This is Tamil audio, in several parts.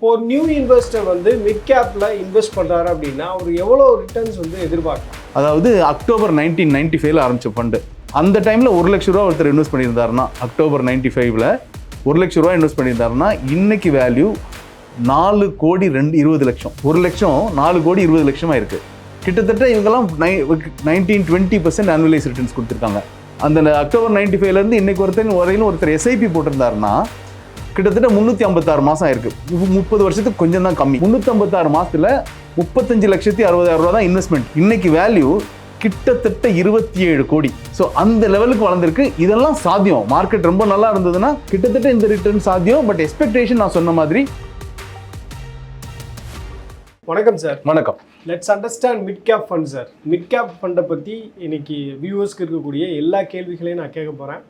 இப்போ ஒரு நியூ இன்வெஸ்டர் வந்து மிட் கேப்பில் இன்வெஸ்ட் பண்ணுறாரு அப்படின்னா அவர் எவ்வளோ ரிட்டர்ன்ஸ் வந்து எதிர்பார்க்கலாம்? அதாவது அக்டோபர் நைன்டீன் நைன்டி ஃபைவ்ல ஆரம்பிச்ச ஃபண்டு அந்த டைமில் ஒரு லட்ச ரூபா ஒருத்தர் இன்வெஸ்ட் பண்ணியிருந்தாருன்னா அக்டோபர் நைன்டி ஃபைவ்ல ஒரு லட்ச ரூபா இன்வெஸ்ட் பண்ணியிருந்தாருன்னா இன்னைக்கு வேல்யூ நாலு கோடி ரெண்டு இருபது லட்சம். ஒரு லட்சம் நாலு கோடி இருபது லட்சமாக இருக்குது கிட்டத்தட்ட இவங்கெல்லாம் நை nineteen twenty percent annualise returns கொடுத்துருக்காங்க. அந்த அக்டோபர் நைன்டி ஃபைவ்லேருந்து இன்னைக்கு ஒருத்தர் வரையிலும் ஒருத்தர் எஸ்ஐபி போட்டிருந்தாருன்னா கிட்டத்தட்ட முந்நூற்றி ஐம்பத்தாறு மாதம் ஆயிருக்கு. முப்பது வருஷத்துக்கு கொஞ்சம் தான் கம்மி. முந்நூற்றி ஐம்பத்தாறு மாதத்தில் முப்பத்தஞ்சு லட்சத்தி அறுபதாயிரம் ரூபா தான் இன்வெஸ்ட்மெண்ட் இன்னைக்கு வேல்யூ கிட்டத்தட்ட இருபத்தி ஏழு கோடி. ஸோ அந்த லெவலுக்கு வளர்ந்துருக்கு. இதெல்லாம் சாத்தியம். மார்க்கெட் ரொம்ப நல்லா இருந்ததுன்னா கிட்டத்தட்ட இந்த ரிட்டர்ன் சாத்தியம். பட் எக்ஸ்பெக்டேஷன் நான் சொன்ன மாதிரி வணக்கம் சார் வணக்கம். Let's understand mid cap fund sir mid cap ஃபண்டை பற்றி இன்னைக்கு வியூவர்ஸ்க்கு இருக்கக்கூடிய எல்லா கேள்விகளையும் நான் கேட்க போகிறேன்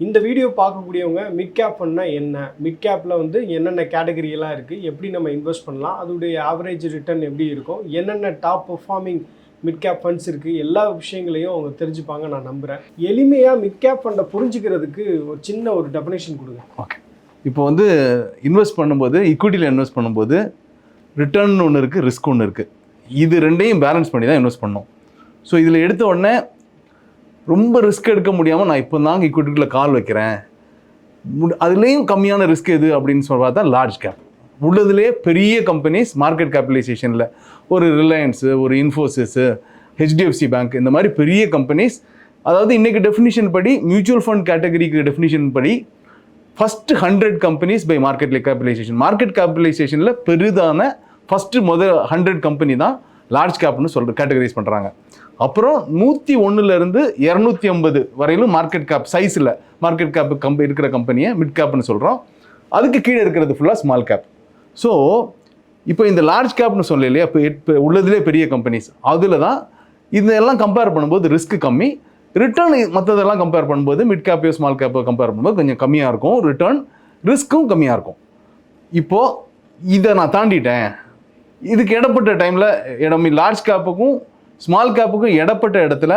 இந்த வீடியோ பார்க்கக்கூடியவங்க மிட் கேப் ஃபண்ட்னா என்ன? மிட் கேப்பில் வந்து என்னென்ன கேட்டகரியெல்லாம் இருக்குது எப்படி நம்ம இன்வெஸ்ட் பண்ணலாம்? அதோடைய ஆவரேஜ் ரிட்டர்ன் எப்படி இருக்கும்? என்னென்ன top performing mid cap funds இருக்குது எல்லா விஷயங்களையும் அவங்க தெரிஞ்சுப்பாங்க நான் நம்புகிறேன் எளிமையாக மிட் கேப் ஃபண்டை புரிஞ்சுக்கிறதுக்கு ஒரு சின்ன ஒரு டெஃபினேஷன் கொடுங்க. ஓகே இப்போ வந்து இன்வெஸ்ட் பண்ணும்போது ஈக்குவிட்டியில் இன்வெஸ்ட் பண்ணும்போது ரிட்டர்ன் ஒன்று இருக்குது ரிஸ்க் ஒன்று இருக்குது இது ரெண்டையும் பேலன்ஸ் பண்ணி தான் இன்வெஸ்ட் பண்ணோம். ஸோ இதில் எடுத்த உடனே ரொம்ப ரிஸ்க் எடுக்க முடியாமல் நான் இப்போ தாங்க ஈக்விட்டியில் கால் வைக்கிறேன். அதுலேயும் கம்மியான ரிஸ்க் எது அப்படின்னு சொல்லி பார்த்தா லார்ஜ் கேப் உள்ளதுலேயே பெரிய கம்பெனிஸ் மார்க்கெட் கேபிடலைசேஷனில் ஒரு ரிலையன்ஸு ஒரு இன்ஃபோசிஸு ஹெச்டிஎஃப்சி பேங்க் இந்த மாதிரி பெரிய கம்பெனிஸ் அதாவது இன்றைக்கி டெஃபினிஷன் படி மியூச்சுவல் ஃபண்ட் கேட்டகரிக்கு டெஃபினிஷன் படி first hundred companies by market capitalization market கேபிடலைசேஷனில் பெரிதான ஃபஸ்ட்டு முதல் ஹண்ட்ரட் கம்பெனி தான் லார்ஜ் கேப்னு சொல்கிற கேட்டகரைஸ் பண்ணுறாங்க அப்புறம் நூற்றி ஒன்றுலேருந்து இரநூத்தி ஐம்பது வரையிலும் மார்க்கெட் கேப் சைஸில் மார்க்கெட் கேப் கம்ப இருக்கிற கம்பெனியை மிட் கேப்னு சொல்கிறோம் அதுக்கு கீழே இருக்கிறது ஃபுல்லாக ஸ்மால் கேப் ஸோ இப்போ இந்த லார்ஜ் கேப்னு சொல்ல இல்லையா? இப்போ இப்போ உள்ளதுலே பெரிய கம்பெனிஸ் அதில் தான் இதெல்லாம் கம்பேர் பண்ணும்போது ரிஸ்க் கம்மி. ரிட்டர்ன் மற்றதெல்லாம் கம்பேர் பண்ணும்போது மிட் கேப்பையோ ஸ்மால் கேப்போ கம்பேர் பண்ணும்போது கொஞ்சம் கம்மியாக இருக்கும். ரிட்டர்ன் ரிஸ்க்கும் கம்மியாக இருக்கும். இப்போது இதை நான் தாண்டிட்டேன். இதுக்கு இடப்பட்ட டைமில் இடம் லார்ஜ் கேப்புக்கும் ஸ்மால் கேப்புக்கும் இடப்பட்ட இடத்துல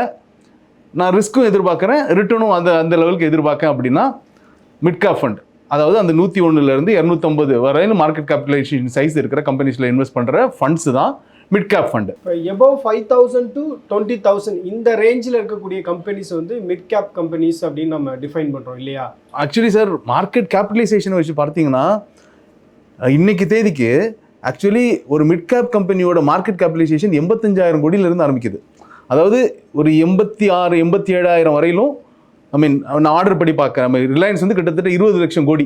நான் ரிஸ்க்கும் எதிர்பார்க்குறேன் ரிட்டர்னும் அந்த அந்த லெவலுக்கு எதிர்பார்க்கேன் அப்படின்னா மிட் கேப் ஃபண்ட் அதாவது அந்த நூற்றி ஒன்றுலேருந்து இரநூத்தம்பது வரையிலும் மார்க்கெட் கேபிடலைசேஷன் சைஸ் இருக்கிற கம்பெனிஸில் இன்வெஸ்ட் பண்ணுற ஃபண்ட்ஸ் தான் மிட் கேப் ஃபண்டு இப்போ above five thousand to twenty thousand இந்த ரேஞ்சில் இருக்கக்கூடிய கம்பெனிஸ் வந்து மிட் கேப் கம்பெனிஸ் அப்படின்னு நம்ம டிஃபைன் பண்ணுறோம் இல்லையா? ஆக்சுவலி சார் மார்க்கெட் கேபிடலைசேஷனை வச்சு பார்த்தீங்கன்னா இன்னைக்கு தேதிக்கு ஆக்சுவலி ஒரு மிட் கேப் கம்பெனியோட மார்க்கெட் கேபிடலைசேஷன் எண்பத்தஞ்சாயிரம் கோடியிலிருந்து ஆரம்பிக்குது. அதாவது ஒரு எண்பத்தி ஆறு எண்பத்தி ஏழாயிரம் வரையிலும் ஐ மீன் நான் ஆர்டர் படி பார்க்குறேன். ரிலையன்ஸ் வந்து கிட்டத்தட்ட இருபது லட்சம் கோடி.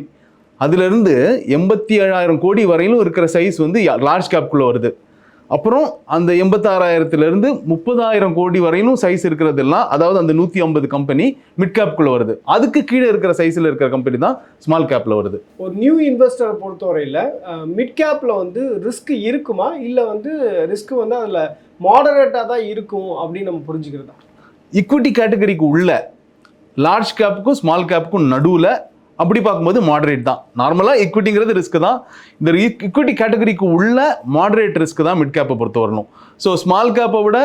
அதுலேருந்து எண்பத்தி ஏழாயிரம் கோடி வரையிலும் இருக்கிற சைஸ் வந்து லார்ஜ் கேப்குள்ளே வருது. அப்புறம் அந்த எண்பத்தாறாயிரத்துலேருந்து முப்பதாயிரம் கோடி வரையிலும் சைஸ் இருக்கிறதெல்லாம் அதாவது அந்த நூற்றி ஐம்பது கம்பெனி மிட் கேப்குள்ளே வருது. அதுக்கு கீழே இருக்கிற சைஸில் இருக்கிற கம்பெனி தான் ஸ்மால் கேப்பில் வருது. ஒரு நியூ இன்வெஸ்டரை பொறுத்தவரையில் மிட் கேப்பில் வந்து ரிஸ்க் இருக்குமா? இல்லை வந்து ரிஸ்க் வந்து அதில் மாடரேட்டாக தான் இருக்கும் அப்படின்னு நம்ம புரிஞ்சுக்கிறதா? ஈக்விட்டி கேட்டகரிக்கு உள்ள லார்ஜ் கேப்புக்கும் ஸ்மால் கேப்புக்கும் நடுவில் அப்படி பார்க்கும்போது மாடரேட் தான். நார்மலாக ஈக்விட்டிங்கிறது ரிஸ்க் தான். இந்த ஈக்விட்டி கேட்டகரிக்கு உள்ள மாடரேட் ரிஸ்க் தான் மிட் கேப்பை பொறுத்த வரணும். ஸோ ஸ்மால் கேப்பை விட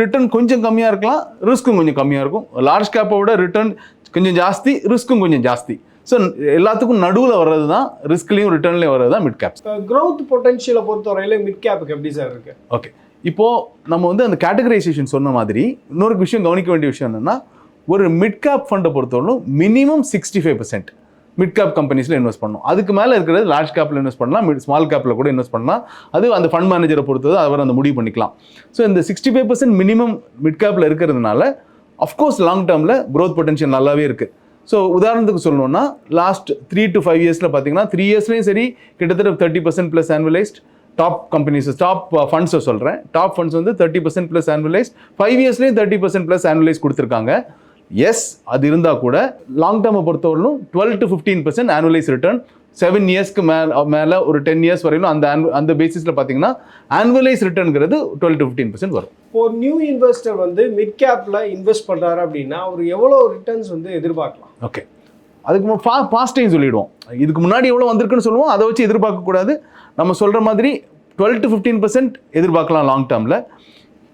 ரிட்டர்ன் கொஞ்சம் கம்மியாக இருக்கலாம். ரிஸ்க்கும் கொஞ்சம் கம்மியாக இருக்கும். லார்ஜ் கேப்பை விட ரிட்டர்ன் கொஞ்சம் ஜாஸ்தி ரிஸ்க்கும் கொஞ்சம் ஜாஸ்தி. ஸோ எல்லாத்துக்கும் நடுவில் வர்றது தான் ரிஸ்க்லையும் ரிட்டர்ன்லேயும் வர்றது தான் மிட் கேப்ஸ் க்ரோத் பொட்டன்ஷியலை பொறுத்தவரையில் மிட் கேப்புக்கு எப்படி சார் இருக்கு? ஓகே இப்போது நம்ம வந்து அந்த கேட்டகரைசேஷன் சொன்ன மாதிரி இன்னொரு விஷயம் கவனிக்க வேண்டிய விஷயம் என்னென்னா ஒரு மிட் கேப் ஃபண்டை பொறுத்தவரைக்கும் minimum sixty five percent mid cap கம்பெனிஸில் இன்வெஸ்ட் பண்ணணும். அதுக்கு மேலே இருக்கிறது லார்ஜ் கேப்பில் இன்வெஸ்ட் பண்ணலாம் மிட் ஸ்மால் கேப்பில் கூட இன்வெஸ்ட் பண்ணலாம். அது அந்த ஃபண்ட் மேனேஜரை பொறுத்தது அவர் அந்த முடிவு பண்ணிக்கலாம். ஸோ இந்த sixty five percent minimum mid கேப்பில் இருக்கிறதுனால அஃப்கோர்ஸ் லாங் டேர்மில் க்ரோத் பொட்டன்ஷியல் நல்லாவே இருக்குது ஸோ உதாரணத்துக்கு சொல்லணும்னா லாஸ்ட் த்ரீ டு ஃபைவ் இயர்ஸில் பார்த்தீங்கன்னா த்ரீ இயர்ஸ்லையும் சரி கிட்டத்தட்ட thirty percent plus annualised top companies top ஃபண்ட்ஸை சொல்கிறேன் டாப் ஃபண்ட்ஸ் வந்து thirty percent plus annualise five இயர்ஸ்லேயும் thirty percent plus annualise கொடுத்துருக்காங்க. எஸ் அது இருந்தால் கூட லாங் டேர்மை பொறுத்தவரையிலும் twelve to fifteen percent annualise return seven இயர்ஸ்க்கு மேலே மேலே ஒரு டென் இயர்ஸ் வரையிலும் அந்த அந்த பேசிஸில் பார்த்தீங்கன்னா ஆனுவலைஸ் ரிட்டர்ன்கிறது டுவெல் டு ஃபிஃப்டீன் பர்சன்ட் வரும். இப்போ நியூ இன்வெஸ்டர் வந்து மிட் கேப்பில் இன்வெஸ்ட் பண்ணுறாரு அப்படின்னா அவர் எவ்வளோ ரிட்டர்ன்ஸ் வந்து எதிர்பார்க்கலாம்? ஓகே அதுக்கு ஃபா பாஸ்டையும் சொல்லிடுவோம். இதுக்கு முன்னாடி எவ்வளோ வந்திருக்குன்னு சொல்லுவோம். அதை வச்சு எதிர்பார்க்கக்கூடாது நம்ம சொல்கிற மாதிரி டுவெல் டு ஃபிஃப்டீன் பர்சன்ட் எதிர்பார்க்கலாம் லாங் டேர்மில்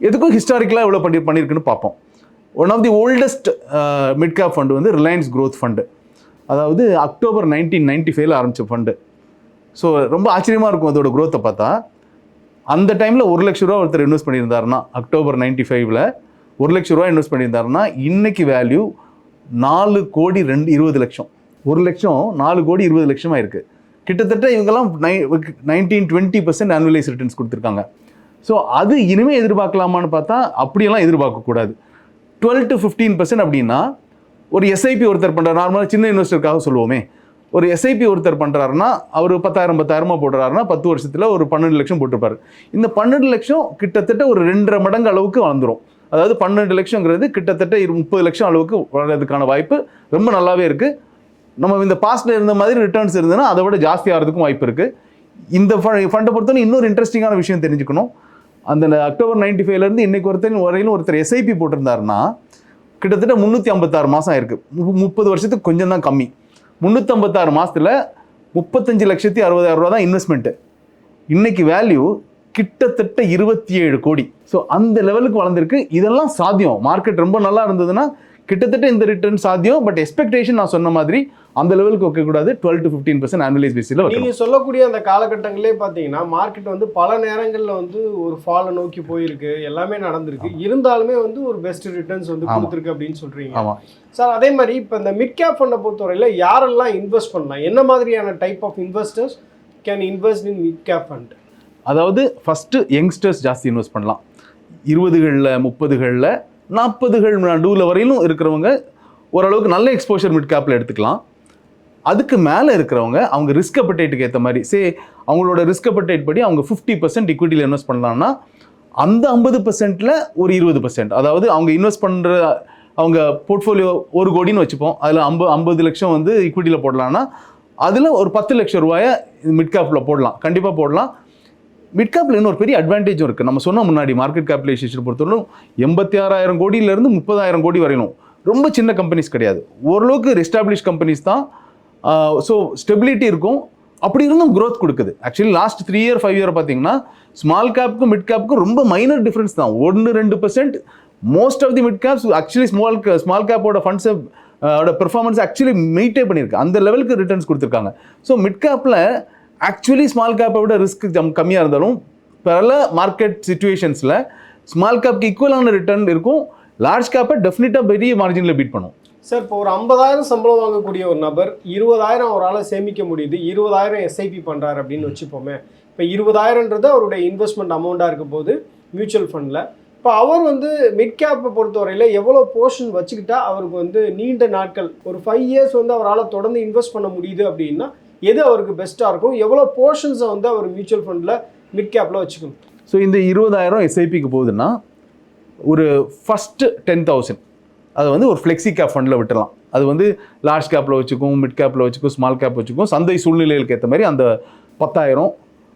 எதுக்கும் ஹிஸ்டாரிக்கலாக எவ்வளோ பண்ணி பண்ணியிருக்குன்னு பார்ப்போம். One of the oldest mid cap fund வந்து ரிலையன்ஸ் க்ரோத் ஃபண்டு அதாவது அக்டோபர் நைன்டீன் நைன்டி ஃபைவ்ல ஆரம்பித்த ஃபண்டு ஸோ ரொம்ப ஆச்சரியமாக இருக்கும் அதோட குரோத்தை பார்த்தா. அந்த டைமில் ஒரு லட்ச ரூபா ஒருத்தர் இன்வெஸ்ட் பண்ணியிருந்தாருன்னா அக்டோபர் நைன்டி ஃபைவ்ல ஒரு லட்ச ரூபா இன்வெஸ்ட் பண்ணியிருந்தாருன்னா இன்னைக்கு வேல்யூ நாலு கோடி ரெண்டு இருபது லட்சம். ஒரு லட்சம் நாலு கோடி இருபது லட்சமாக இருக்குது கிட்டத்தட்ட இவங்கெல்லாம் நை nineteen twenty percent annualised returns கொடுத்துருக்காங்க. ஸோ அது இனிமேல் எதிர்பார்க்கலாமான்னு பார்த்தா அப்படியெல்லாம் எதிர்பார்க்கக்கூடாது. டுவெல் டு ஃபிஃப்டீன் பர்சன்ட் அப்படின்னா ஒரு எஸ்ஐபி ஒருத்தர் பண்ணுறாரு நார்மலாக சின்ன இன்வெஸ்டருக்காக சொல்லுவோமே. ஒரு எஸ்ஐபி ஒருத்தர் பண்ணுறாருன்னா அவர் பத்தாயிரம் பத்தாயிரமா போடுறாருன்னா பத்து வருஷத்தில் ஒரு பன்னெண்டு லட்சம் போட்டிருப்பாரு. இந்த பன்னெண்டு லட்சம் கிட்டத்தட்ட ஒரு ரெண்டரை மடங்கு அளவுக்கு வளர்ந்துடும் அதாவது பன்னெண்டு லட்சங்கிறது கிட்டத்தட்ட இரு முப்பது லட்சம் அளவுக்கு வளர்றதுக்கான வாய்ப்பு ரொம்ப நல்லாவே இருக்குது நம்ம இந்த பாஸ்ட்ல இருந்த மாதிரி ரிட்டர்ன்ஸ் இருந்ததுன்னா அதை விட ஜாஸ்தி ஆகிறதுக்கும் வாய்ப்பு இருக்குது இந்த ஃபண்டை பொறுத்தவரை இன்னொரு இன்ட்ரெஸ்டிங்கான விஷயம் தெரிஞ்சுக்கணும். அந்த அக்டோபர் நைன்டி ஃபைவ்லேருந்து இன்னைக்கு ஒருத்தர் வரையிலும் ஒருத்தர் எஸ்ஐபி போட்டிருந்தாருன்னா கிட்டத்தட்ட முந்நூற்றி ஐம்பத்தாறு மாதம் ஆயிருக்கு. மு- முப்பது வருஷத்துக்கு கொஞ்சம் தான் கம்மி. முந்நூற்றம்பத்தாறு மாதத்தில் முப்பத்தஞ்சு லட்சத்தி அறுபதாயிரம் ரூபா தான் இன்வெஸ்ட்மெண்ட்டு இன்னைக்கு வேல்யூ கிட்டத்தட்ட இருபத்தி ஏழு கோடி. ஸோ அந்த லெவலுக்கு வளர்ந்துருக்கு. இதெல்லாம் சாத்தியம். மார்க்கெட் ரொம்ப நல்லா இருந்ததுன்னா கிட்டத்தட்ட இந்த ரிட்டர்ன் சாத்தியம். பட் எக்ஸ்பெக்டேஷன் நான் சொன்ன மாதிரி அந்த லெவலுக்கு வைக்கக்கூடாது. Twelve to fifteen percent annualise பேஸில் வைக்கணும். நீங்க சொல்லக்கூடிய அந்த காலகட்டங்களே பாத்தீங்கன்னா மார்க்கெட் வந்து பல நேரங்கள்ல வந்து ஒரு ஃபாலை நோக்கி போயிருக்கு. எல்லாமே நடந்திருக்கு. இருந்தாலுமே வந்து ஒரு பெஸ்ட் ரிட்டர்ன்ஸ் வந்து. கொடுத்துருக்கு அப்படின்னு சொல்றீங்க. ஆமாம் சார் அதே மாதிரி இப்போ இந்த மிட் கேப் ஃபண்டை பொறுத்தவரையில யாரெல்லாம் இன்வெஸ்ட் பண்ணலாம்? என்ன மாதிரியான type of investors can invest in mid cap fund அதாவது ஃபஸ்ட்டு யங்ஸ்டர்ஸ் ஜாஸ்தி இன்வெஸ்ட் பண்ணலாம். இருபதுகளில் முப்பதுகளில் நாற்பதுகள் நடுவில் வரையிலும் இருக்கிறவங்க ஓரளவுக்கு நல்ல எக்ஸ்போஷர் மிட் கேப்பில் எடுத்துக்கலாம். அதுக்கு மேலே இருக்கிறவங்க அவங்க ரிஸ்க் அப்படேட்டுக்கு ஏற்ற மாதிரி சே அவங்களோட ரிஸ்க் அப்படேட் படி அவங்க ஃபிஃப்டி பர்சன்ட் இக்விட்டியில் இன்வெஸ்ட் பண்ணலாம்னா அந்த ஐம்பது பர்சன்ட்டில் ஒரு இருபது பர்சன்ட் அதாவது அவங்க இன்வெஸ்ட் பண்ணுற அவங்க போர்ட்ஃபோலியோ ஒரு கோடின்னு வச்சுப்போம். அதில் ஐம்பது ஐம்பது லட்சம் வந்து இக்விட்டியில் போடலாம்னா அதில் ஒரு பத்து லட்சம் ரூபாயை மிட் கேப்பில் போடலாம். கண்டிப்பாக போடலாம். மிட் கேப்பில் இன்னொரு பெரிய அட்வான்டேஜும் இருக்குது நம்ம சொன்ன முன்னாடி மார்க்கெட் கேபிடலைசேஷன் பொறுத்தவரைக்கும் எண்பத்தி ஆறாயிரம் கோடியிலேருந்து முப்பதாயிரம் கோடி வரையிலும் ரொம்ப சின்ன கம்பெனிஸ் கிடையாது. ஓரளவுக்கு எஸ்டாப்ளிஷ் கம்பெனிஸ் தான் ஸோ ஸ்டெபிலிட்டி இருக்கும். அப்படி இருந்தும் க்ரோத் கொடுக்குது. Actually last three year five year பார்த்தீங்கன்னா ஸ்மால் கேப்புக்கும் மிட் கேப்புக்கும் ரொம்ப மைனர் டிஃப்ரென்ஸ் தான். ஒன்று ரெண்டு percent most of the mid caps actually small small கேப்போட ஃபண்ட்ஸை அதோட பெர்ஃபார்மன்ஸ் ஆக்சுவலி மெயின்டே பண்ணியிருக்கு. அந்த லெவலுக்கு ரிட்டர்ன்ஸ் கொடுத்துருக்காங்க. ஸோ மிட் கேப்பில் ஆக்சுவலி ஸ்மால் கேப்பை விட ரிஸ்க் கம்மியாக இருந்தாலும் பல மார்க்கெட் சுச்சுவேஷன்ஸில் ஸ்மால் கேப்க்கு ஈக்குவலான ரிட்டர்ன் இருக்கும். லார்ஜ் கேப்பை டெஃபினட்டாக பெரிய மார்ஜினில் பீட் பண்ணும். சார் இப்போ ஒரு ஐம்பதாயிரம் சம்பளம் வாங்கக்கூடிய ஒரு நபர் இருபதாயிரம் அவரால் சேமிக்க முடியுது இருபதாயிரம் எஸ்ஐபி பண்ணுறாரு அப்படின்னு வச்சுப்போமே. இப்போ இருபதாயிரன்றது அவருடைய இன்வெஸ்ட்மெண்ட் அமௌண்ட்டாக இருக்க போது மியூச்சுவல் ஃபண்டில் இப்போ அவர் வந்து மிட் கேப்பை பொறுத்தவரையில் எவ்வளோ போர்ஷன் வச்சுக்கிட்டா அவருக்கு வந்து நீண்ட நாட்கள் ஒரு ஃபைவ் இயர்ஸ் வந்து அவரால் தொடர்ந்து இன்வெஸ்ட் பண்ண முடியுது அப்படின்னா எது அவருக்கு பெஸ்ட்டாக இருக்கும்? எவ்வளோ போர்ஷன்ஸை வந்து அவர் மியூச்சுவல் ஃபண்டில் மிட் கேப்பில் வச்சுக்கணும். ஸோ இந்த இருபதாயிரம் எஸ்ஐபிக்கு போகுதுன்னா ஒரு ஃபஸ்ட்டு டென் தௌசண்ட் அதை வந்து ஒரு ஃப்ளெக்ஸி கேப் ஃபண்டில் விட்டுறலாம். அது வந்து லார்ஜ் கேப்பில் வச்சுக்கும் மிட் கேப்பில் வச்சுக்கும் ஸ்மால் கேப் வச்சுக்கும் சந்தை சூழ்நிலைகளுக்கு ஏற்ற மாதிரி அந்த பத்தாயிரம்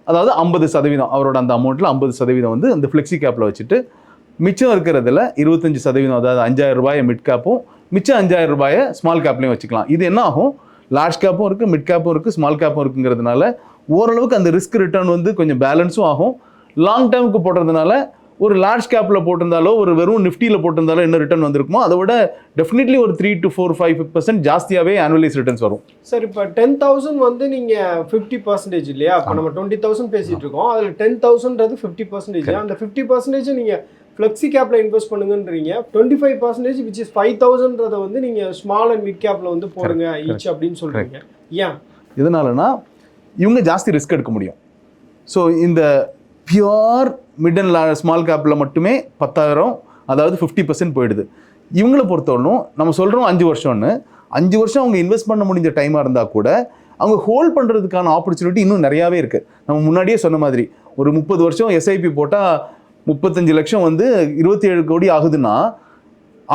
அதாவது ஐம்பது சதவீதம் அவரோட அந்த அமௌண்ட்டில் ஐம்பது சதவீதம் வந்து அந்த ஃப்ளெக்ஸி கேப்பில் வச்சுட்டு மிச்சம் இருக்கிறதுல இருபத்தஞ்சு சதவீதம் அதாவது அஞ்சாயிரம் ரூபாயை மிட் கேப்பும் மிச்சம் அஞ்சாயிரம் ரூபாயை ஸ்மால் கேப்லையும் வச்சுக்கலாம். இது என்ன ஆகும்? லார்ஜ் கேப்பும் இருக்குது மிட் கேப்பும் இருக்குது ஸ்மால் கேப்பும் இருக்குங்கிறதுனால ஓரளவுக்கு அந்த ரிஸ்க் ரிட்டர்ன் வந்து கொஞ்சம் பேலன்ஸும் ஆகும். லாங் டேர்முக்கு போடுறதுனால ஒரு லார்ஜ் கேப்பில் போட்டிருந்தாலோ ஒரு வெறும் நிஃப்டியில் போட்டிருந்தாலோ என்ன ரிட்டர்ன் வந்திருக்குமோ அதை விட டெஃபினெட்லி ஒரு three to four five percent ஜாஸ்தியாகவே annualise returns வரும். சார் இப்போ டென் தௌசண்ட் வந்து நீங்கள் ஃபிஃப்டி பர்சன்டேஜ் இல்லையா? இப்போ நம்ம டுவெண்ட்டி தௌசண்ட் பேசிட்டு இருக்கோம். அதில் டென் தௌசண்ட்றது ஃபிஃப்டி பர்சன்டேஜ் அந்த ஃபிஃப்டி பர்சன்டேஜ் நீங்கள் ஃப்ளெக்ஸி கேப்பில் invest பண்ணுங்கன்றீங்க. Twenty five percentage which is five தௌசண்ட்றதை வந்து நீங்கள் ஸ்மால் அண்ட் மிட் கேப்பில் வந்து போடுங்க ஈச் அப்படின்னு சொல்கிறீங்க ஏன் எதனாலனா இவங்க ஜாஸ்தி ரிஸ்க் எடுக்க முடியும். ஸோ இந்த பியோர் மிட் அண்ட் ஸ்மால் கேப்பில் மட்டுமே பத்தாயிரம் அதாவது ஃபிஃப்டி பர்சன்ட் போயிடுது. இவங்கள பொறுத்தவரைக்கும் நம்ம சொல்கிறோம் அஞ்சு வருஷம்னு. அஞ்சு வருஷம் அவங்க இன்வெஸ்ட் பண்ண முடிஞ்ச டைமாக இருந்தால் கூட அவங்க ஹோல்ட் பண்ணுறதுக்கான ஆப்பர்ச்சுனிட்டி இன்னும் நிறையாவே இருக்குது நம்ம முன்னாடியே சொன்ன மாதிரி ஒரு முப்பது வருஷம் எஸ்ஐபி போட்டால் முப்பத்தஞ்சு லட்சம் வந்து இருபத்தி ஏழு கோடி ஆகுதுன்னா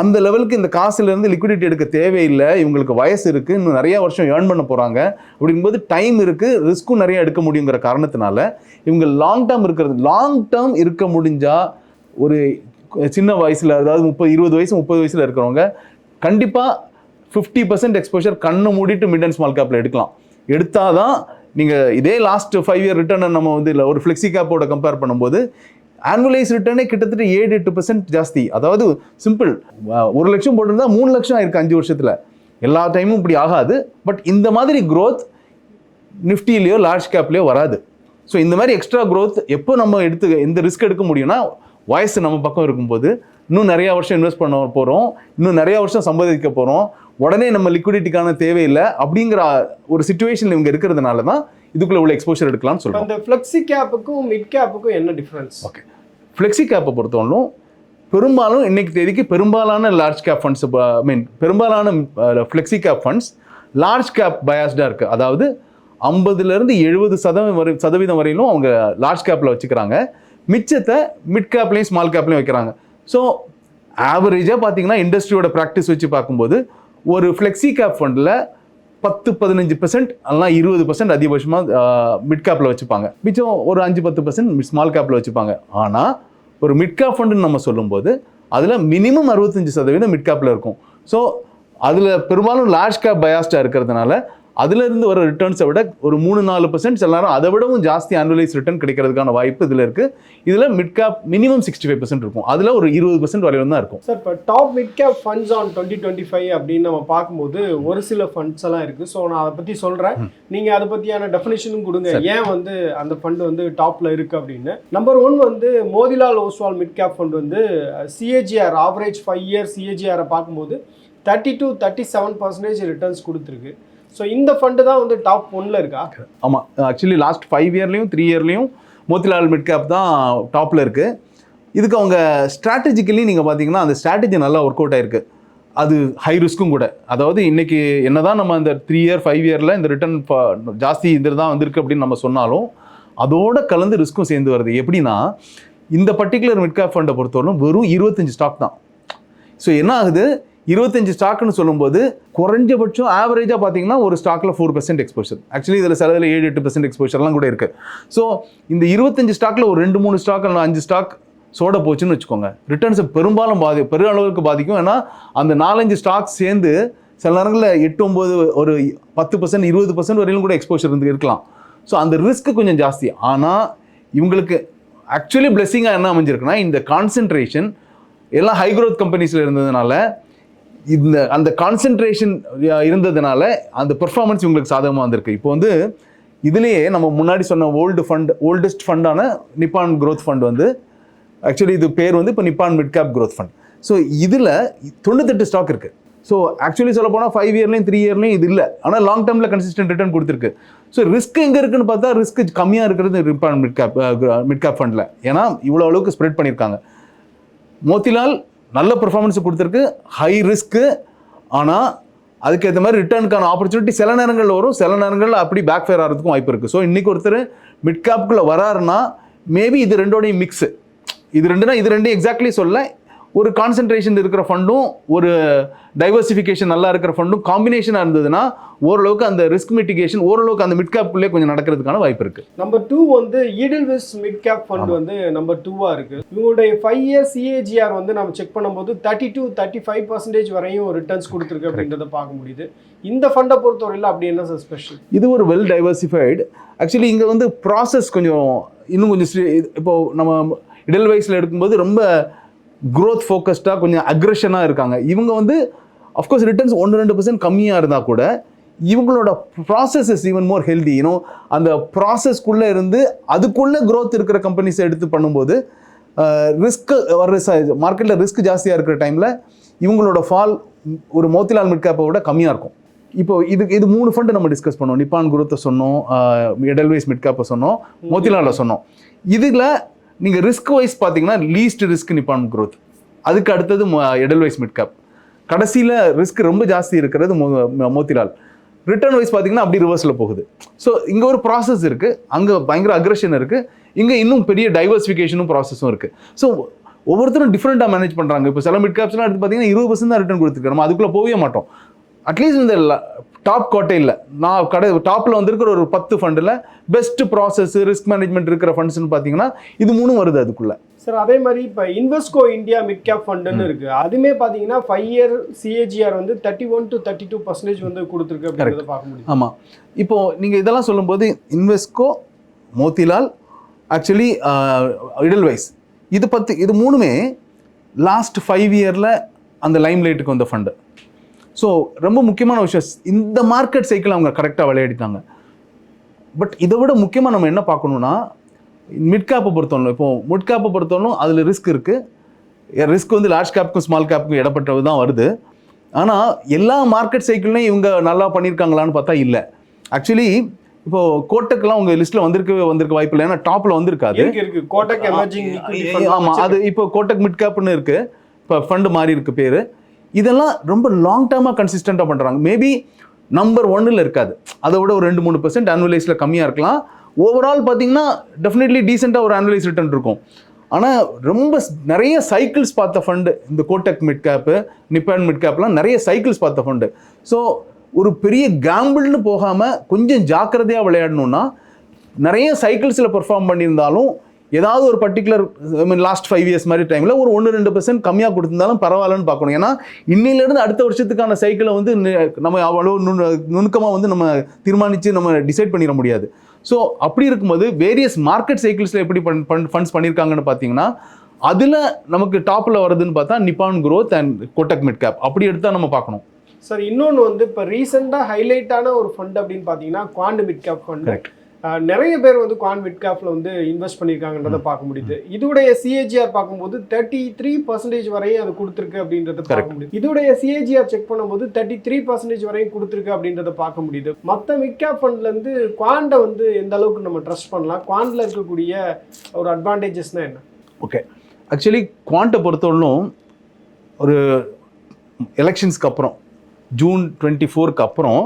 அந்த லெவலுக்கு இந்த காசுலேருந்து லிக்விடிட்டி எடுக்க தேவையில்லை. இவங்களுக்கு வயசு இருக்குது இன்னும் நிறையா வருஷம் ஏர்ன் பண்ண போகிறாங்க அப்படிங்கும்போது டைம் இருக்குது ரிஸ்க்கும் நிறையா எடுக்க முடியுங்கிற காரணத்தினால இவங்க லாங் டேர்ம் இருக்கிறது லாங் டேர்ம் இருக்க முடிஞ்சால் ஒரு சின்ன வயசில் அதாவது முப்பது இருபது வயசு முப்பது வயசில் இருக்கிறவங்க கண்டிப்பாக ஃபிஃப்டி பர்சன்ட் எக்ஸ்போஷர் கண்ணை மூடிட்டு மிட் அண்ட் ஸ்மால் கேப்பில் எடுக்கலாம். எடுத்தால் தான் நீங்கள் இதே லாஸ்ட் ஃபைவ் இயர் ரிட்டர்னை நம்ம வந்து இல்லை ஒரு ஃப்ளெக்ஸி கேப்போட கம்பேர் பண்ணும்போது ஆனுவலைஸ் ரிட்டர்னே கிட்டத்தட்ட ஏழு எட்டு பர்சன்ட் ஜாஸ்தி. அதாவது சிம்பிள் ஒரு லட்சம் போட்டிருந்தா மூணு லட்சம் ஆயிருக்கு அஞ்சு வருஷத்தில். எல்லா டைமும் இப்படி ஆகாது. பட் இந்த மாதிரி க்ரோத் நிஃப்டிலேயோ லார்ஜ் கேப்லேயோ வராது. ஸோ இந்த மாதிரி எக்ஸ்ட்ரா க்ரோத் எப்போ நம்ம எடுத்து எந்த ரிஸ்க் எடுக்க முடியும்னா வயசு நம்ம பக்கம் இருக்கும்போது இன்னும் நிறையா வருஷம் இன்வெஸ்ட் பண்ண போகிறோம் இன்னும் நிறையா வருஷம் சம்பாதிக்க போகிறோம் உடனே நம்ம லிக்விடிட்டிக்கான தேவையில்லை. அப்படிங்கிற ஒரு சுச்சுவேஷன் இவங்க இருக்கிறதுனால தான் இதுக்குள்ள உள்ள எக்ஸ்போஷர் எடுக்கலாம்னு சொல்கிறோம் அந்த ஃப்ளெக்ஸி கேப்புக்கும் மிட் கேப்புக்கும் என்ன டிஃப்ரென்ஸ் ஓகே ஃப்ளெக்ஸி கேப்பை பொறுத்தவரைக்கும் பெரும்பாலும் இன்னைக்கு தேதிக்கு பெரும்பாலான large cap funds I mean பெரும்பாலான flexi cap funds large cap பயாஸ்டாக இருக்குது அதாவது ஐம்பதுலேருந்து எழுபது சதவீதம் வரை சதவீதம் வரையிலும் அவங்க லார்ஜ் கேப்பில் வச்சுக்கிறாங்க. மிச்சத்தை மிட் கேப்லேயும் ஸ்மால் கேப்லேயும் வைக்கிறாங்க. ஸோ ஆவரேஜாக பார்த்தீங்கன்னா இண்டஸ்ட்ரியோட ப்ராக்டிஸ் வச்சு பார்க்கும்போது ஒரு ஃப்ளெக்ஸி கேப் ஃபண்டில் பத்து பதினஞ்சு பர்சன்ட் அதெல்லாம் இருபது பர்சன்ட் அதிகபட்சமாக மிட் கேப்பில் வச்சுப்பாங்க. மிச்சம் ஒரு அஞ்சு பத்து பர்சன்ட் ஸ்மால் கேப்பில் வச்சுப்பாங்க. ஆனால் ஒரு மிட் கேப் ஃபண்டுன்னு நம்ம சொல்லும்போது அதில் மினிமம் அறுபத்தஞ்சு சதவீதம் மிட் கேப்பில் இருக்கும். ஸோ அதில் பெரும்பாலும் லார்ஜ் கேப் பயாஸ்டாக இருக்கிறதுனால அதுல இருந்து வர ரிட்டர்ன்ஸை விட ஒரு மூணு நாலு பர்சன்ட் எல்லாரும் அதை விடவும் ஜாஸ்தி ஆனுவலைஸ் ரிட்டர்ன் கிடைக்கிறதுக்கான வாய்ப்பு இதில் இருக்குது இதில் mid cap minimum sixty five percent இருக்கும். அதில் ஒரு இருபது பர்சன்ட் வரையும் தான் இருக்கும். சார் இப்போ top mid cap funds on twenty twenty five அப்படின்னு நம்ம பார்க்கும்போது ஒரு சில ஃபண்ட்ஸ் எல்லாம் இருக்குது ஸோ நான் அதை பற்றி சொல்கிறேன் நீங்கள் அதை பற்றியான டெஃபினேஷனும் கொடுங்க. ஏன் வந்து அந்த ஃபண்ட் வந்து டாப்பில் இருக்குது அப்படின்னு? நம்பர் ஒன் வந்து Motilal Oswal mid cap fund வந்து சிஏஜிஆர் ஆவரேஜ் ஃபைவ் இயர் சிஏஜிஆரை பார்க்கும்போது thirty to thirty seven percentage returns கொடுத்துருக்கு. ஸோ இந்த ஃபண்டு தான் வந்து டாப் ஒன்ல இருக்கா? ஆமாம் ஆக்சுவலி லாஸ்ட் ஃபைவ் இயர்லையும் த்ரீ இயர்லையும் மோத்திலால் மிட் கேப் தான் டாப்பில் இருக்குது இதுக்கு அவங்க ஸ்ட்ராட்டஜிக்கலி நீங்கள் பார்த்தீங்கன்னா அந்த ஸ்ட்ராட்டஜி நல்லா ஒர்க் அவுட் ஆயிருக்கு. அது ஹை ரிஸ்க்கும் கூட. அதாவது இன்றைக்கி என்னதான் நம்ம இந்த த்ரீ இயர் ஃபைவ் இயரில் இந்த ரிட்டர்ன் ஜாஸ்தி இந்த தான் வந்திருக்கு அப்படின்னு நம்ம சொன்னாலும் அதோட கலந்து ரிஸ்க்கும் சேர்ந்து வருது. எப்படின்னா இந்த பர்டிகுலர் மிட்கேப் ஃபண்டை பொறுத்தவரைக்கும் வெறும் இருபத்தஞ்சு ஸ்டாக் தான். ஸோ என்ன ஆகுது? இருபத்தஞ்சு ஸ்டாக்னு சொல்லும்போது குறைஞ்சபட்சம் ஆவரேஜாக பார்த்தீங்கன்னா ஒரு ஸ்டாக்கில் ஃபோர் பர்சன்ட் எக்ஸ்போஷர் ஆக்சுவலி இதில் சிலதில் ஏழு எட்டு பர்சன்ட் எக்ஸ்போஷர்லாம் கூட இருக்குது ஸோ இந்த இருபத்தஞ்சு ஸ்டாக்கில் ஒரு ரெண்டு மூணு ஸ்டாக் இல்லை அஞ்சு ஸ்டாக் சோட போச்சுன்னு வச்சுக்கோங்க. ரிட்டர்ன்ஸை பெரும்பாலும் பாதி பெரிய அளவுக்கு பாதிக்கும். ஏன்னா அந்த நாலஞ்சு ஸ்டாக் சேர்ந்து சில நேரங்களில் எட்டு ஒம்பது ஒரு பத்து பர்சன்ட் இருபது பர்சன்ட் வரையிலும் கூட எக்ஸ்போஷர் இருந்து இருக்கலாம். ஸோ அந்த ரிஸ்க்கு கொஞ்சம் ஜாஸ்தி. ஆனால் இவங்களுக்கு ஆக்சுவலி பிளெஸ்ஸிங்காக என்ன அமைஞ்சிருக்குன்னா இந்த கான்சென்ட்ரேஷன் எல்லாம் ஹை க்ரோத் கம்பெனிஸில் இருந்ததுனால இந்த அந்த கான்சென்ட்ரேஷன் இருந்ததுனால அந்த பெர்ஃபார்மன்ஸ் இவங்களுக்கு சாதகமாக வந்திருக்கு. இப்போ வந்து இதுலேயே நம்ம முன்னாடி சொன்ன ஓல்டு ஃபண்ட் ஓல்டஸ்ட் ஃபண்டான நிப்பான் க்ரோத் ஃபண்ட் வந்து ஆக்சுவலி இது பேர் வந்து இப்போ Nippon mid cap growth fund so இதில் தொண்ணூத்தெட்டு ஸ்டாக் இருக்குது ஸோ ஆக்சுவலி சொல்ல போனால் ஃபைவ் இயர்லேயும் த்ரீ இயர்லேயும் இது இல்லை. ஆனால் லாங் டேர்மில் கன்சிஸ்டன்ட் ரிட்டர்ன் கொடுத்துருக்கு. ஸோ ரிஸ்க் எங்கே இருக்குன்னு பார்த்தா ரிஸ்க் கம்மியாக இருக்கிறது Nippon mid cap mid cap ஃபண்டில் ஏன்னா இவ்வளோ அளவுக்கு ஸ்ப்ரெட் பண்ணியிருக்காங்க. மோத்திலால் நல்ல பெர்ஃபார்மன்ஸ் கொடுத்துருக்கு ஹை ரிஸ்க்கு ஆனால் அதுக்கேற்ற மாதிரி ரிட்டர்னுக்கான ஆப்பர்ச்சுனிட்டி சில நேரங்களில் வரும் சில நேரங்களில் அப்படி பேக் ஃபேர் ஆகிறதுக்கும் வாய்ப்பு இருக்குது ஸோ இன்றைக்கி ஒருத்தர் மிட் கேப்புக்குள்ளே வராருன்னா மேபி இது ரெண்டோடையும் மிக்ஸு இது ரெண்டுனா இது ரெண்டையும் எக்ஸாக்ட்லி சொல்ல ஒரு கான்சென்ட்ரேஷன் இருக்கிற ஃபண்டும் ஒரு டைவர்சிஃபிகேஷன் நல்லா இருக்கிற ஃபண்டும் காம்பினேஷனாக இருந்ததுன்னா ஓரளவுக்கு அந்த ரிஸ்க் மிட்டிகேஷன் ஓரளவுக்கு அந்த மிட் கேப்புள்ளே கொஞ்சம் நடக்கிறதுக்கான வாய்ப்பு இருக்குது நம்பர் டூ வந்து ஈடல்விஸ் மிட் கேப் ஃபண்ட் வந்து நம்பர் டூவா இருக்கு. இவங்களுடைய ஃபைவ் இயர் சிஏஜிஆர் வந்து நம்ம செக் பண்ணும்போது thirty to thirty five percentage வரையும் ரிட்டர்ன்ஸ் கொடுத்துருக்கு அப்படின்றத பார்க்க முடியுது. இந்த ஃபண்டை பொறுத்தவரையில் அப்படி என்ன சார் ஸ்பெஷல் இது ஒரு வெல் டைவர்சிஃபைடு ஆக்சுவலி இங்கே வந்து ப்ராசஸ் கொஞ்சம் இன்னும் கொஞ்சம் ஸ்ரீ- இது- இப்போ நம்ம இடல் வயசில் எடுக்கும்போது ரொம்ப க்ரோத் ஃபோக்கஸ்டாக கொஞ்சம் அக்ரெஷனாக இருக்காங்க. இவங்க வந்து அஃப்கோர்ஸ் ரிட்டர்ன்ஸ் ஒன்று ரெண்டு பர்சன்ட் கம்மியாக இருந்தால் கூட இவங்களோட process is even more healthy you know அந்த ப்ராசஸ்க்குள்ளே இருந்து அதுக்குள்ளே க்ரோத் இருக்கிற கம்பெனிஸை எடுத்து பண்ணும்போது ரிஸ்க் வர்ற மார்க்கெட்டில் ரிஸ்க் ஜாஸ்தியாக இருக்கிற டைமில் இவங்களோட ஃபால் ஒரு மோத்திலால் மிட்கேப்பை விட கம்மியாக இருக்கும். இப்போ இது இது மூணு ஃபண்டு நம்ம டிஸ்கஸ் பண்ணோம். நிப்பான் குருத்தை சொன்னோம் எடல்வைஸ் மிட்காப்பை சொன்னோம் மோத்திலாலை சொன்னோம். இதில் நீங்கள் ரிஸ்க் வைஸ் பார்த்தீங்கன்னா லீஸ்ட் ரிஸ்க் நிப்பான் குரோத் அதுக்கு அடுத்தது எடல்வைஸ் மிட் கேப் கடைசியில் ரிஸ்க் ரொம்ப ஜாஸ்தி இருக்கிறது மோ- மோத்திலால். ரிட்டர்ன் வைஸ் பார்த்தீங்கன்னா அப்படி ரிவர்ஸில் போகுது. ஸோ இங்கே ஒரு ப்ராசஸ் இருக்குது அங்கே பயங்கர அக்ரஷன் இருக்குது இங்கே இன்னும் பெரிய டைவர்சிஃபிகேஷனும் ப்ராசஸும் இருக்குது ஸோ ஒவ்வொருத்தரும் டிஃப்ரெண்ட்டாக மேனேஜ் பண்ணுறாங்க இப்போ சில மிட் கேப்ஸ்லாம் எடுத்து பார்த்தீங்கன்னா இருபது பர்சன்ட் தான் ரிட்டர்ன் கொடுத்துருக்கோம் நம்ம அதுக்குள்ளே போகவே மாட்டோம். அட்லீஸ்ட் இந்த டாப் கோட்டையில் நான் கடை டாப்பில் வந்திருக்கிற ஒரு பத்து ஃபண்டில் பெஸ்ட் ப்ராசஸ் ரிஸ்க் மேனேஜ்மெண்ட் இருக்கிற ஃபண்ட்ஸ்னு பார்த்தீங்கன்னா இது மூணும் வருது அதுக்குள்ளே. சார் அதே மாதிரி இப்போ இன்வெஸ்கோ இந்தியா மிட் கேப் ஃபண்டுன்னு இருக்கு. அதுமே பார்த்தீங்கன்னா ஃபைவ் இயர் சிஏஜிஆர் வந்து thirty one to thirty two percentage வந்து கொடுத்துருக்கு அப்படின்றத பார்க்க முடியும். ஆமாம் இப்போ நீங்கள் இதெல்லாம் சொல்லும்போது இன்வெஸ்கோ மோத்திலால் ஆக்சுவலி இடல்வைஸ் இது பற்றி இது மூணுமே லாஸ்ட் ஃபைவ் இயரில் அந்த லைம் லைட்டுக்கு வந்த ஃபண்டு ஸோ ரொம்ப முக்கியமான விஷயம் இந்த மார்க்கெட் சைக்கிள் அவங்க கரெக்டாக விளையாடிட்டாங்க. பட் இதை விட முக்கியமாக நம்ம என்ன பார்க்கணுன்னா மிட் கேப்பை பொறுத்தவரை இப்போ மிட் கேப்பை பொறுத்தவரைக்கும் அதில் ரிஸ்க் இருக்குது ரிஸ்க் வந்து லார்ஜ் கேப்புக்கும் ஸ்மால் கேப்புக்கும் இடப்பட்டது தான் வருது. ஆனால் எல்லா மார்க்கெட் சைக்கிள்லையும் இவங்க நல்லா பண்ணியிருக்காங்களான்னு பார்த்தா இல்லை. ஆக்சுவலி இப்போ கோட்டக்கெல்லாம் உங்கள் லிஸ்ட்டில் வந்திருக்கவே வந்திருக்க வாய்ப்பு இல்லை. ஏன்னா டாப்பில் வந்திருக்காது. இருக்கு இருக்கு. கோட்டக் எமர்ஜிங் ஆமா அது இப்போ கோட்டக் மிட் கேப்னு இருக்கு. இப்போ ஃபண்டு மாறி இருக்கு பேரு. இதெல்லாம் ரொம்ப லாங் டேர்மாக கன்சிஸ்டண்ட்டாக பண்ணுறாங்க மேபி நம்பர் ஒன்னில் இருக்காது. அதை விட ஒரு ரெண்டு மூணு பர்சன்ட் ஆனுவலைஸில் கம்மியாக இருக்கலாம். ஓவரால் பார்த்தீங்கன்னா டெஃபினெட்லி டீசெண்டாக ஒரு ஆனுவலைஸ் ரிட்டர்ன் இருக்கும். ஆனால் ரொம்ப ஸ்- நிறைய சைக்கிள்ஸ் பார்த்த ஃபண்டு இந்த Kotak mid cap Nippon mid கேப்லாம் நிறைய சைக்கிள்ஸ் பார்த்த ஃபண்டு ஸோ ஒரு பெரிய கேம்பிள்னு போகாமல் கொஞ்சம் ஜாக்கிரதையாக விளையாடணுன்னா நிறைய சைக்கிள்ஸில் பெர்ஃபார்ம் பண்ணியிருந்தாலும் ஏதாவது ஒரு பர்டிகுலர் லாஸ்ட் ஃபைவ் இயர்ஸ் மாதிரி டைமில் ஒரு ஒன்று ரெண்டு பர்சன்ட் கம்மியாக கொடுத்திருந்தாலும் பரவாயில்லன்னு பார்க்கணும். ஏன்னா இன்னிலேருந்து அடுத்த வருஷத்துக்கான சைக்கிளை வந்து நம்ம அவ்வளோ நுண் நுணுக்கமாக வந்து நம்ம தீர்மானித்து நம்ம டிசைட் பண்ணிட முடியாது. ஸோ அப்படி இருக்கும்போது வேரியஸ் மார்க்கெட் சைக்கிள்ஸில் எப்படி பண் ஃபண்ட்ஸ் பண்ணியிருக்காங்கன்னு பார்த்தீங்கன்னா அதில் நமக்கு டாப்பில் வருதுன்னு பார்த்தா Nippon growth and Kotak mid cap அப்படி எடுத்தால் நம்ம பார்க்கணும். சார் இன்னொன்று வந்து இப்போ ரீசெண்டாக ஹைலைட்டான ஒரு ஃபண்ட் அப்படின்னு பார்த்தீங்கன்னா குவாண்ட் மிட் கேப் ஃபண்ட். நிறைய பேர் வந்து குவாண்ட் மிட் கேப்ல வந்து இன்வெஸ்ட் பண்ணியிருக்காங்கன்றத பார்க்க முடியுது. இதோடைய சிஏஜிஆர் பார்க்கும்போது தேர்ட்டி த்ரீ பர்சன்டேஜ் வரையும் அது கொடுத்துருக்கு அப்படின்றத பார்க்க முடியுது. இதோடைய சிஏஜிஆர் செக் பண்ணும்போது தேர்ட்டி த்ரீ பர்சன்டேஜ் வரையும் கொடுத்துருக்கு அப்படின்றத பார்க்க முடியுது. மற்ற மிட் கேப் ஃபண்ட்லேருந்து குவாண்டை வந்து எந்த அளவுக்கு நம்ம ட்ரஸ்ட் பண்ணலாம்? குவாண்டில் இருக்கக்கூடிய ஒரு அட்வான்டேஜஸ்னா என்ன? ஓகே ஆக்சுவலி குவாண்ட்டை பொறுத்தவரையிலும் ஒரு எலெக்ஷன்ஸ்க்கு அப்புறம் ஜூன் டுவெண்ட்டி ஃபோருக்கு அப்புறம்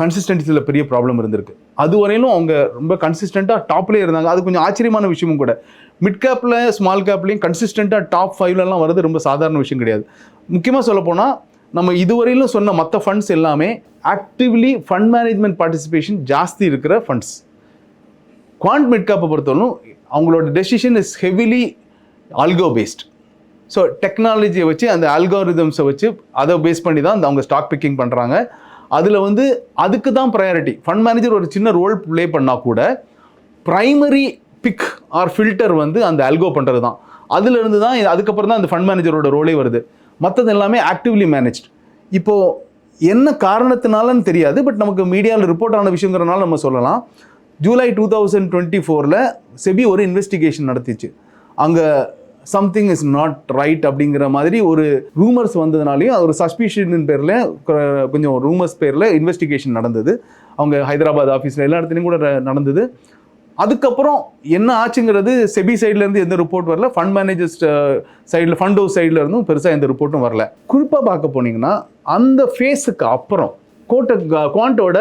கன்சிஸ்டன்சியில் பெரிய ப்ராப்ளம் இருந்திருக்கு. அது வரையிலும் அவங்க ரொம்ப கன்சிஸ்டண்ட்டாக டாப்லேயே இருந்தாங்க. அது கொஞ்சம் ஆச்சரியமான விஷயமும் கூட. மிட் கேப்பில் ஸ்மால் கேப்லேயும் கன்சிஸ்டண்ட்டாக டாப் ஃபைவ்லலாம் வர்றது ரொம்ப சாதாரண விஷயம் கிடையாது. முக்கியமாக சொல்லப்போனால் நம்ம இதுவரையிலும் சொன்ன மற்ற ஃபண்ட்ஸ் எல்லாமே ஆக்டிவ்லி ஃபண்ட் மேனேஜ்மெண்ட் பார்ட்டிசிபேஷன் ஜாஸ்தி இருக்கிற ஃபண்ட்ஸ் குவாண்ட் மிட் கேப்பை பொறுத்தவரைக்கும் அவங்களோட decision is heavily algo based so டெக்னாலஜியை வச்சு அந்த ஆல்கோரிதம்ஸை வச்சு அதை பேஸ் பண்ணி தான் அந்த அவங்க ஸ்டாக் பிக்கிங் பண்ணுறாங்க அதில் வந்து அதுக்கு தான் ப்ரையாரிட்டி ஃபண்ட் மேனேஜர் ஒரு சின்ன ரோல் ப்ளே பண்ணால் கூட ப்ரைமரி பிக் ஆர் ஃபில்டர் வந்து அந்த அல்கோ பண்ணுறது தான். அதுலேருந்து தான் இது- அதுக்கப்புறம் தான் அந்த ஃபண்ட் மேனேஜரோட ரோலே வருது. மற்றது எல்லாமே ஆக்டிவ்லி மேனேஜ்ட் இப்போது என்ன காரணத்தினாலன்னு தெரியாது பட் நமக்கு மீடியாவில் ரிப்போர்ட் ஆன விஷயங்கிறனால நம்ம சொல்லலாம். ஜூலை டூ தௌசண்ட் டுவெண்ட்டி ஃபோரில் செபி ஒரு இன்வெஸ்டிகேஷன் நடத்திச்சு. அங்கே சம்திங் இஸ் நாட் ரைட் அப்படிங்கிற மாதிரி ஒரு ரூமர்ஸ் வந்ததுனாலையும் அது ஒரு சஸ்பிஷன் பேரில் கொஞ்சம் ரூமர்ஸ் பேரில் இன்வெஸ்டிகேஷன் நடந்தது. அவங்க ஹைதராபாத் ஆஃபீஸில் எல்லா இடத்துலையும் கூட நடந்தது. அதுக்கப்புறம் என்ன ஆச்சுங்கிறது செபி சைட்லேருந்து எந்த ரிப்போர்ட் வரல. ஃபண்ட் மேனேஜர்ஸ் சைடில் ஃபண்ட் ஹவுஸ் சைடில் இருந்தும் பெருசாக எந்த ரிப்போர்ட்டும் வரல. குறிப்பாக பார்க்க போனீங்கன்னா அந்த ஃபேஸுக்கு அப்புறம் கோட்ட குவாண்டோட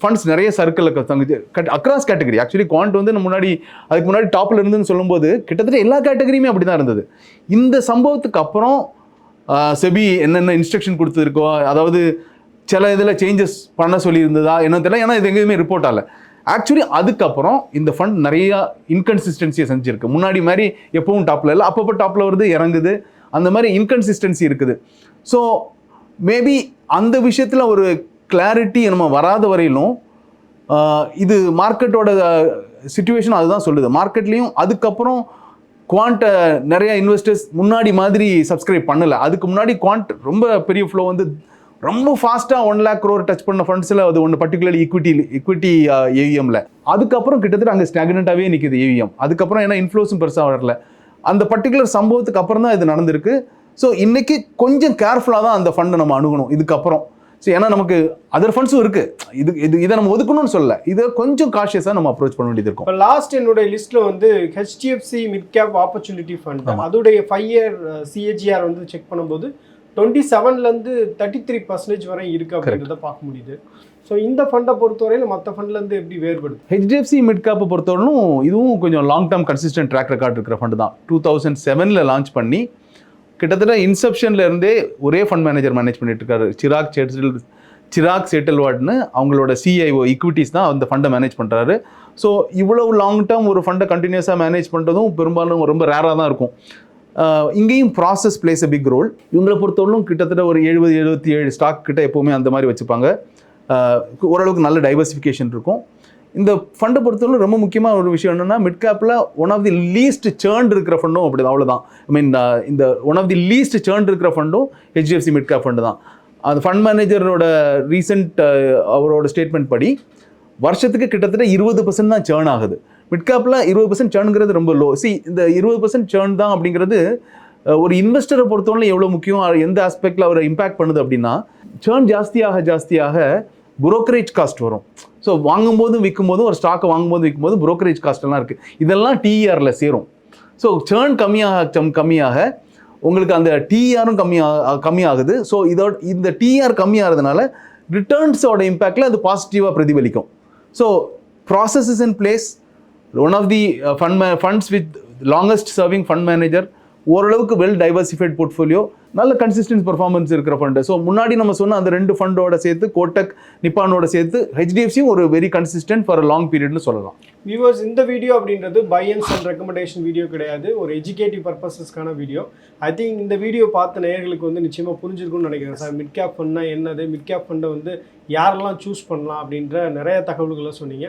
ஃபண்ட்ஸ் நிறைய சர்க்கிளில் தங்குது. Cut across category actually quant வந்து நம்ம முன்னாடி அதுக்கு முன்னாடி டாப்பில் இருந்துன்னு சொல்லும்போது கிட்டத்தட்ட எல்லா கேட்டகரியுமே அப்படி தான் இருந்தது. இந்த சம்பவத்துக்கு அப்புறம் செபி என்னென்ன இன்ஸ்ட்ரக்ஷன் கொடுத்துருக்கோ அதாவது சில இதில் சேஞ்சஸ் பண்ண சொல்லியிருந்ததா என்ன தெரியல. ஏன்னா இது எங்கேயுமே ரிப்போர்ட் ஆகலை. ஆக்சுவலி அதுக்கப்புறம் இந்த ஃபண்ட் நிறையா இன்கன்சிஸ்டன்சியை செஞ்சுருக்கு. முன்னாடி மாதிரி எப்பவும் டாப்பில் இல்லை. அப்பப்போ டாப்பில் வருது இறங்குது. அந்த மாதிரி இன்கன்சிஸ்டன்சி இருக்குது. ஸோ மேபி அந்த விஷயத்தில் ஒரு கிளாரிட்டி நம்ம வராத வரையிலும் இது மார்க்கெட்டோட சுச்சுவேஷன் அதுதான் சொல்லுது. மார்க்கெட்லேயும் அதுக்கப்புறம் குவாண்ட்டை நிறைய இன்வெஸ்டர்ஸ் முன்னாடி மாதிரி சப்ஸ்கிரைப் பண்ணலை. அதுக்கு முன்னாடி குவாண்ட் ரொம்ப பெரிய ஃப்ளோ வந்து ரொம்ப ஃபாஸ்ட்டாக ஒன் லேக் க்ரோர் டச் பண்ண ஃபண்ட்ஸில் அது ஒன்று பர்டிகுலர் ஈக்விட்டி ஈக்விட்டி ஏவிஎம்ல அதுக்கப்புறம் கிட்டத்தட்ட அங்கே ஸ்டாக்னண்ட்டாகவே நிற்கிது ஏவிஎம் அதுக்கப்புறம் ஏன்னா இன்ஃப்ளோஸும் பெருசாக வரல. அந்த பர்டிகுலர் சம்பவத்துக்கு அப்புறம் தான் இது நடந்திருக்கு. ஸோ இன்றைக்கி கொஞ்சம் கேர்ஃபுல்லாக தான் அந்த ஃபண்டை நம்ம அணுகணும். இதுக்கப்புறம். ஸோ ஏன்னா நமக்கு அதர் ஃபண்ட்ஸும் இருக்குது இது இது இதை நம்ம ஒதுக்கணும்னு சொல்லல. இதை கொஞ்சம் காஷியஸாக நம்ம அப்ரோச் பண்ண வேண்டியது இருக்கும். லாஸ்ட் என்னுடைய லிஸ்ட்ல வந்து HDFC mid cap opportunity fund அதோடைய ஃபைவ் இயர் சிஏஜிஆர் வந்து செக் பண்ணும்போது டுவெண்ட்டி செவன்லேருந்து தேர்ட்டி த்ரீ பர்சன்டேஜ் வரை இருக்கு அப்படின்றத பார்க்க முடியுது. ஸோ இந்த ஃபண்டை பொறுத்தவரையில் மற்ற ஃபண்ட்லேருந்து எப்படி வேறுபடுது? ஹெச்டிஎஃப்சி மிட் கேப்பை பொறுத்தவரைக்கும் இதுவும் கொஞ்சம் long term consistent track record இருக்கிற ஃபண்டு தான். டூ தௌசண்ட் செவனில் லான்ச் பண்ணி கிட்டத்தட்ட இன்செப்ஷன்ல இருந்தே ஒரே ஃபண்ட் மேனேஜர் மேனேஜ் பண்ணிட்டு இருக்காரு. சிராக் செட்டில் சிராக் செட்டில்வாட்னு அவங்களோட சிஐஓ இக்விட்டிஸ் தான் அந்த ஃபண்டை மேனேஜ் பண்ணுறாரு ஸோ இவ்வளவு லாங் டேர்ம் ஒரு ஃபண்டை கண்டினியூஸாக மேனேஜ் பண்ணுறதும் பெரும்பாலும் ரொம்ப ரேராக தான் இருக்கும். இங்கேயும் process places a big role இவங்களை பொறுத்தவரைக்கும் கிட்டத்தட்ட ஒரு எழுபது எழுபத்தி ஏழு ஸ்டாக் கிட்ட எப்போவுமே அந்த மாதிரி வச்சுப்பாங்க. ஓரளவுக்கு நல்ல டைவர்சிஃபிகேஷன் இருக்கும். இந்த ஃபண்டை பொறுத்தவரை ரொம்ப முக்கியமான ஒரு விஷயம் என்னென்னா மிட் கேப்பில் one of the least churned இருக்கிற ஃபண்டும் அப்படி தான் அவ்வளோதான் ஐ மீன் இந்த one of the least churned இருக்கிற ஃபண்டும் ஹெச்டிஎஃப்சி மிட் கேப் ஃபண்டு தான். அந்த ஃபண்ட் மேனேஜரோட ரீசெண்ட் அவரோட ஸ்டேட்மெண்ட் படி வருஷத்துக்கு கிட்டத்தட்ட இருபது பர்சன்ட் தான் சேர்ன் ஆகுது. மிட் கேப்பில் இருபது பர்சன்ட் சேர்னுங்கிறது ரொம்ப லோ சி இந்த இருபது பர்சன்ட் சேர்ன் தான் அப்படிங்கிறது ஒரு இன்வெஸ்டரை பொறுத்தவரை எவ்வளோ முக்கியம் எந்த ஆஸ்பெக்டில் அவரை இம்பேக்ட் பண்ணுது அப்படின்னா சேர்ன் ஜாஸ்தியாக ஜாஸ்தியாக புரோக்கரேஜ் காஸ்ட் வரும். ஸோ வாங்கும்போதும் விற்கும் போதும் ஒரு ஸ்டாக்கை வாங்கும்போது விற்கும்போது புரோக்கரேஜ் காஸ்ட்லாம் இருக்குது இதெல்லாம் டிஆரில் சேரும். ஸோ சேர்ன் கம்மியாக சம் கம்மியாக உங்களுக்கு அந்த டிஆரும் கம்மியாக கம்மியாகுது. ஸோ இதோட இந்த டிஆர் கம்மியாகிறதுனால ரிட்டர்ன்ஸோட இம்பேக்டில் அது பாசிட்டிவாக பிரதிபலிக்கும். So process is in place one of the fund funds with longest serving fund manager ஓரளவுக்கு வெல் டைவர்சிஃபைட் போர்ட்ஃபோலியோ நல்ல கன்சிஸ்டன்ட் பர்ஃபார்மன்ஸ் இருக்கிற ஃபண்டு ஸோ முன்னாடி நம்ம சொன்ன அந்த ரெண்டு ஃபண்டோட சேர்த்து கோட்டக் நிப்பானோட சேர்த்து ஹெச்டிஎஃப்சியும் ஒரு வெரி கன்சிஸ்டன்ட் ஃபார் லாங் பீரியட்னு சொல்லலாம். வியூவர்ஸ் இந்த வீடியோ அப்படின்றது buy and sell recommendation video கிடையாது. ஒரு எஜுகேட்டிவ் பர்பஸஸ்க்கான வீடியோ ஐ திங்க் இந்த வீடியோ பார்த்த நேயர்களுக்கு வந்து நிச்சயமாக புரிஞ்சிருக்கும்னு நினைக்கிறேன். சார் மிட் கேப் ஃபண்ட்னா என்னது? மிட் கேப் ஃபண்டை வந்து யாரெல்லாம் சூஸ் பண்ணலாம் அப்படின்ற நிறைய தகவல்களை சொன்னீங்க.